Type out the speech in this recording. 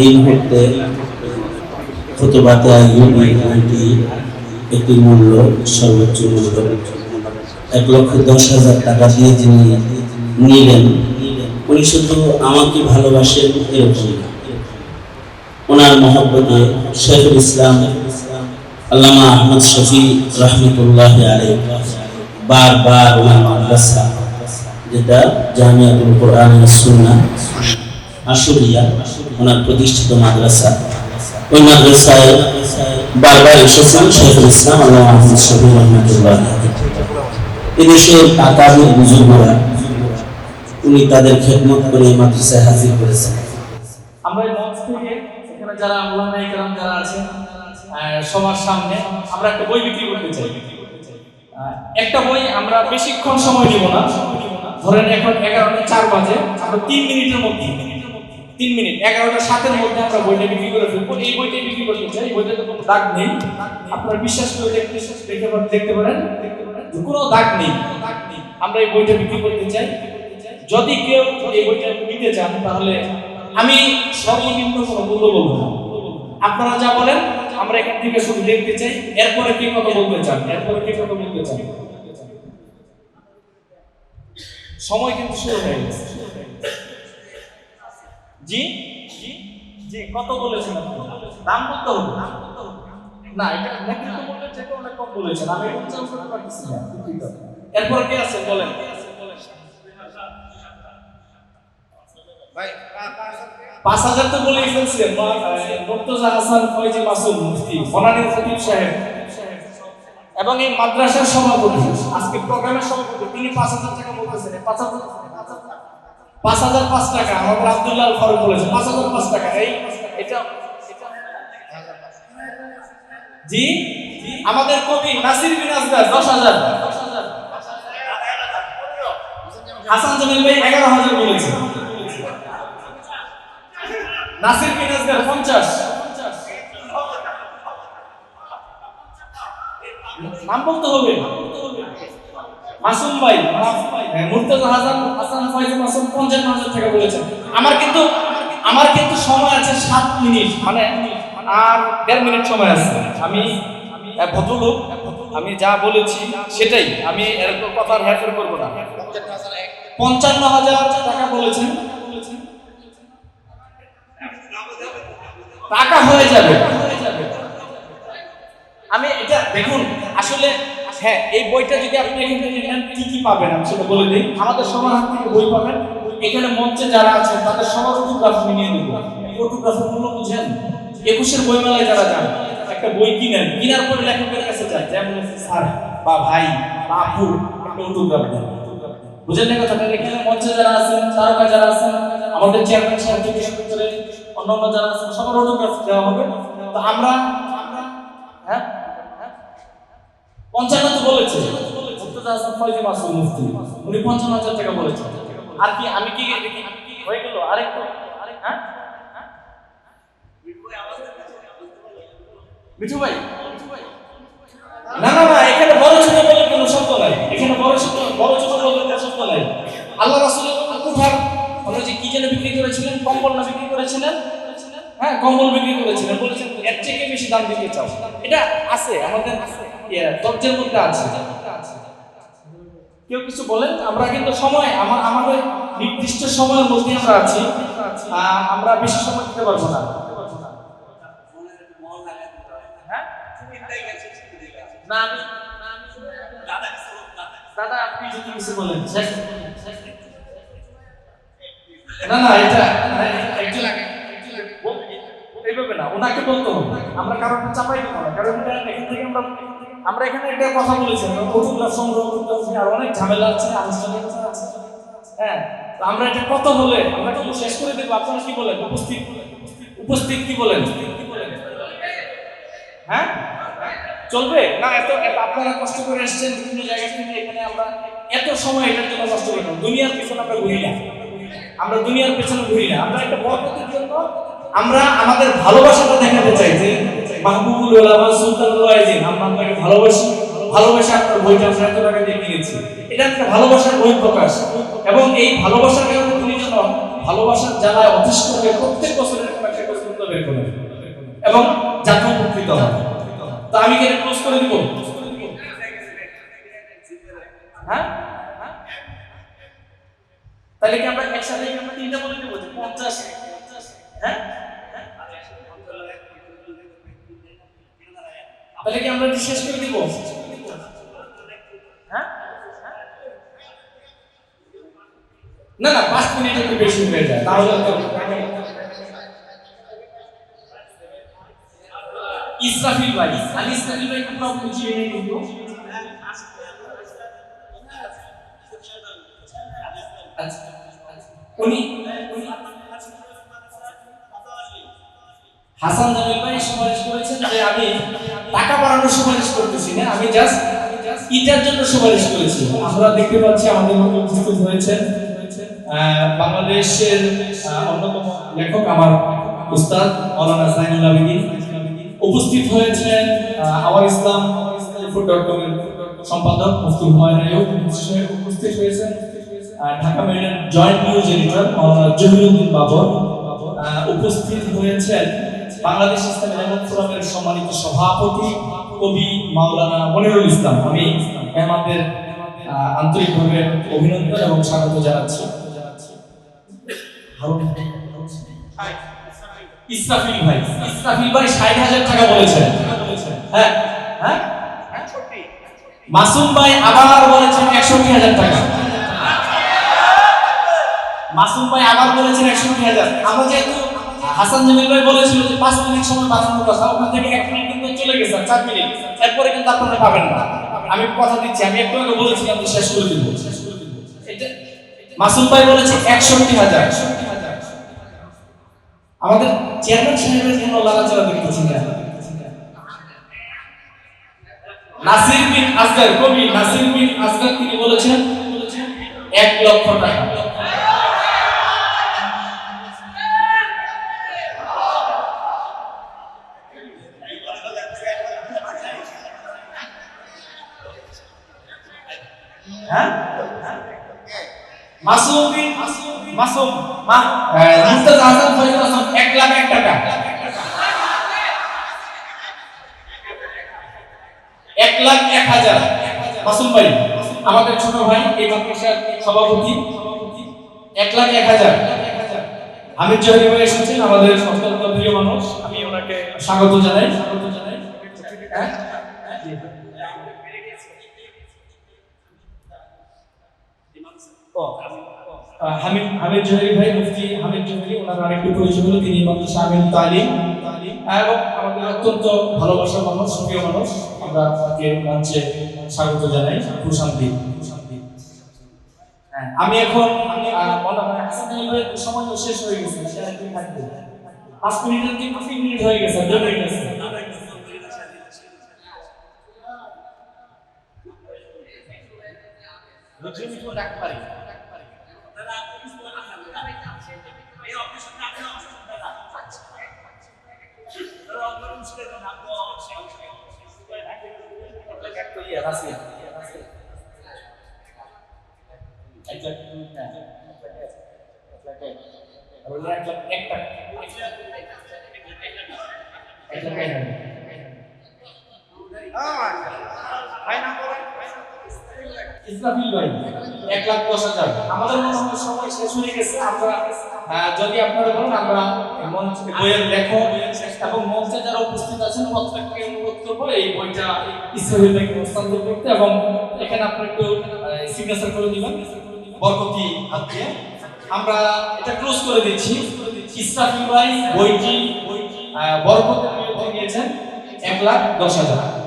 এই মুহূর্তে বইটি একটি মূল্য সর্বোচ্চ মূল্য এক লক্ষ দশ হাজার টাকা দিয়ে যিনি নিলেন, উনি শুধু আমাকে ভালোবাসেন এরকম না। ওনার মহব্বতে শেখুল ইসলাম, আল্লামা আহমদ শফি রহমতুল্লাহ আলী বারবার ওনার মাদ্রাসা, যেটা জামিয়াতুল কোরআন সুন্না ওনার প্রতিষ্ঠিত মাদ্রাসা। ওই মাদ্রাসায় বারবার এসেছেন শেখুল ইসলাম আল্লাহ শফি রহমতুল্লাহ এদেশের বুজুর্গরা, উনি তাদের খেদমত করে এই মাদ্রাসায় হাজির করেছেন যারা সবার সামনে আমরা একটা বই বিক্রি করতে চাই। একটা বই আমরা বেশিক্ষণ সময় নিব না। ধরেন এখন এগারোটা চার বাজে, আমরা তিন মিনিটের মধ্যে তিন মিনিট এগারোটা সাতের মধ্যে আমরা বইটা বিক্রি করে ফেলব। এই বইটাই বিক্রি করতে চাই, এই বইটাতে কোনো দাগ নেই। আপনারা বিশ্বাস করে দেখতে দেখতে পারেন দেখতে পারেন। কোনো দাগ নেই। আমরা এই বইটা বিক্রি করতে চাই। যদি কেউ এই বইটা নিতে চান, তাহলে আমি সর্বনিম্ন কোনো মূল্য বলব। আপনারা যা বলেন, আমরা এখান থেকে শুধু দেখতে চাই। এরপরে কে কথা বলতে চান? এরপরে কি কথা বলতে চান? সময় কিন্তু শুরু হয়ে গেছে। জি? জি? কত বলেছেন দাম বলতে হবে? না, এটা নেতৃত্ব যেটা অনেক কম বলেছেন, আমি উচ্চারণ করতে পারতেছি না। এরপরে আছে বলেন? পাঁচ হাজার তো বলেই ফেলছিলেন মুর্তজা হাসান ফয়জি মাসুম মুফতি সাহেব। এবং এই মাদ্রাসার সভাপতি, আজকে প্রোগ্রামের সভাপতি, তিনি পাঁচ হাজার টাকা বলতেছেন পাঁচ হাজার পাঁচ হাজার পাঁচ টাকা আমাদের আব্দুল্লাহ ফারুক বলেছে, পাঁচ হাজার পাঁচ টাকা। এই জি? আমাদের কবি নাসির বিন আসগার দশ হাজার। হাসান জামিল ভাই এগারো হাজার বলেছে। নাসির বিন আসগার পঞ্চাশ। নাম বলতে হবে। মাসুম ভাই, মুর্তজা হাসান হাসান ফয়জি মাসুম পঞ্চান্ন হাজার টাকা বলেছেন। আমার কিন্তু আমার কিন্তু সময় আছে সাত মিনিট মানে আর দেড় মিনিট সময় আছে। আমি ভদ্রলোক, আমি যা বলেছি সেটাই, আমি এরকম কথা হেরফের করব না। পঞ্চান্ন হাজার টাকা বলেছেন। টাকা হয়ে যাবে। আমি এটা দেখুন, আসলে হ্যাঁ এই বইটা যদি আপনি এখান থেকে নেন, কি কি পাবেন আমি সেটা বলে দিই। আমাদের সবার হাত থেকে বই পাবেন। এখানে মঞ্চে যারা আছেন, তাদের সবার অটোগ্রাফ আমি নিয়ে নেব। এই অটোগ্রাফের মূল্য বুঝেন? একুশের বইমেলায় যারা যান, একটা বই কিনেন, কেনার পরে লেখকের কাছে যায়, যেমন স্যার বা ভাই বা আপু, একটা অটোগ্রাফ দেন। বুঝেন না কথাটা? এখানে মঞ্চে যারা আছেন, তারকা যারা আছেন, আমাদের চেয়ারম্যান সাহেব থেকে শুরু করে অন্যান্য যারা আছেন, সবার অটোগ্রাফ দেওয়া হবে। তো আমরা হ্যাঁ? পঞ্চান্ন তো বলেছে। মুর্তজা হাসান ফয়জি মাসুম মুফতি। উনি পঞ্চান্ন হাজার টাকা বলেছেন আর কি, আমি কি হয়ে গেল? আরেকটু হ্যাঁ? মিঠু ভাই, না না না, এখানে বড় ছোট বলে কোনো শব্দ নাই। এখানে বড় ছোট বড় ছোট বলে কোনো শব্দ নাই। আল্লাহ রাসূলের কুঠার আমরা যে কি যেন বিক্রি করেছিলেন? কম্বল না বিক্রি করেছিলেন? হ্যাঁ কম্বল বিক্রি করেছিলেন। বলেছেন এর বেশি দাম দিতে চাও? এটা আছে আমাদের ইয়ে, তথ্যের মধ্যে আছে। কেউ কিছু বলেন? আমরা কিন্তু সময় আমার আমাদের নির্দিষ্ট সময়ের মধ্যে আমরা আছি। আমরা বেশি সময় দিতে পারব না। হ্যাঁ? দাদা আপনি যদি কিছু বলেন না না এটা এইভাবে না, ওনাকে বলতে হবে। আমরা কারণ চাপাই দেবো না, কারণ এখান থেকে আমরা আমরা এখানে একটা কথা বলেছি, আমরা সংগ্রহ করতে হবে আর অনেক ঝামেলা আছে আনুষ্ঠানিকতা আছে হ্যাঁ তো আমরা এটা কত হলে আমরা কিন্তু শেষ করে দেবো, আপনারা কি বলেন? উপস্থিত উপস্থিত কি বলেন? হ্যাঁ? চলবে? না, এত আপনারা কষ্ট করে এসেছেন, বিভিন্ন জায়গা থেকে এখানে আমরা এত সময় এটার জন্য কষ্ট করি না দুনিয়ার পেছনে আমরা ঘুরি না। আমরা দুনিয়ার পেছনে ঘুরি না। আমরা একটা বরকতের জন্য আমরা আমাদের ভালোবাসাটা দেখাতে চাই যে মাহবুবুল ওলামা সুলতানুল ওয়াইজিন, আমরা আপনাকে ভালোবাসি। ভালোবাসা আপনার বইটা আমরা এত টাকা দিয়ে কিনেছি। এটা একটা ভালোবাসার বই প্রকাশ। এবং এই ভালোবাসার কারণে তিনি যেন ভালোবাসার জ্বালায় অতিষ্ঠ হয়ে প্রত্যেক বছর এরকম একটা করে করেন এবং যাতে উপকৃত হয় তো আমি কি ক্লোজ করে দিব? হ্যাঁ? তাহলে কি আমরা একসাথে আমরা তিনটা বলে দেবো যে পঞ্চাশ? হ্যাঁ? তাহলে কি আমরা শেষ করে দিব? হ্যাঁ? না না, পাঁচ মিনিট একটু বেশি হয়ে যায়। তাহলে তো ইসরাফিল ভাই ইসরাফিল ভাই কিন্তু উনি হাসান জামিল ভাই সুপারিশ করেছেন যে আমি টাকা বাড়ানোর সুপারিশ করতেছি না আমি জাস্ট ইটার জন্য সুপারিশ করেছি। আমরা দেখতে পাচ্ছি আমাদের মধ্যে উপস্থিত হয়েছেন আহ, বাংলাদেশের অন্যতম লেখক আমার উস্তাদ মৌলানা সাইনুল আবেদিন। উপস্থিত হয়েছেন আওয়ার ইসলাম ডট কম সম্পাদক মুফতি হুমায়ুন আইয়ুব উপস্থিত হয়েছেন। Dhaka মেরিনের joint news editor Maulana Zahiruddin Babar উপস্থিত হয়েছেন। বাংলাদেশ ইসলামী লেখক ফোরামের সম্মানিত সভাপতি কবি মাওলানা মনিরুল ইসলাম। আমি আমাদের আন্তরিকভাবে অভিনন্দন এবং স্বাগত জানাচ্ছি। ইসরাফিল ভাই ইসরাফিল ভাই ষাট হাজার টাকা বলেছেন। হ্যাঁ হ্যাঁ? মাসুম ভাই আবার বলেছেন একষট্টি হাজার টাকা। মাসুম ভাই আবার বলেছেন একষট্টি হাজার। আমরা যেহেতু হাসান জামিল ভাই বলেছিল যে পাঁচ মিনিট সময় বাঁচানোর কথা, ওখান থেকে এক মিনিট কিন্তু চলে গেছে চার মিনিট। এরপরে কিন্তু আপনারা পাবেন না। আমি কথা দিচ্ছি, আমি একটু আগে বলেছিলাম যে শেষ করে দিব। মাসুম ভাই বলেছে একষট্টি হাজার। আমাদের চেয়ারম্যান সাহেবের জন্য লাগাচারা দেখতেছি না। নাসির বিন আসগার কবি নাসির বিন আসগার তিনি বলেছেন, এক লক্ষ টাকা। হ্যাঁ? মাসুম মা হাসান এক লাখ এক টাকা। এক লাখ মাসুম ভাই আমাদের ছোট ভাই এই মাদ্রাসার সভাপতি। এক লাখ এক হাজার। আমির জহির ভাই এসেছেন আমাদের অত্যন্ত প্রিয় মানুষ। আমি স্বাগত জানাই। হ্যাঁ? হামিদ হামিদ ভাই মুফতি হামিদ জহিরি ওনার আরেকটু পরিচয় হলো তিনি মাদ্রাসা আমিন তালিম। এবং আমাদের অত্যন্ত ভালোবাসার মানুষ প্রিয় মানুষ। আমরা স্বাগত জানাই প্রশান্তি হ্যাঁ, আমি এখন আমি হাসান সময় তো শেষ হয়ে গেছে সে একদিন থাকবে? পাঁচ মিনিটের কিন্তু তিন মিনিট হয়ে গেছে দুই মিনিট আছে এক লাখ এক লাখ দশ হাজার। আমাদের মনে হয় সময় শেষ হয়ে গেছে। আমরা যদি আপনারা বলেন আমরা মঞ্চ বইয়ের লেখক এবং মঞ্চে যারা উপস্থিত আছেন। প্রত্যেককে অনুরোধ করব এই বইটা ইসরাফিল ভাইকে হস্তান্তর করতে এবং এখানে আপনারা একটু সিগনেচার করে দিবেন। বরকতি হাত দিয়ে আমরা এটা ক্লোজ করে দিচ্ছি। ইসরাফিল ভাই বইটি বিরুদ্ধে নিয়েছেন এক লাখ দশ হাজার।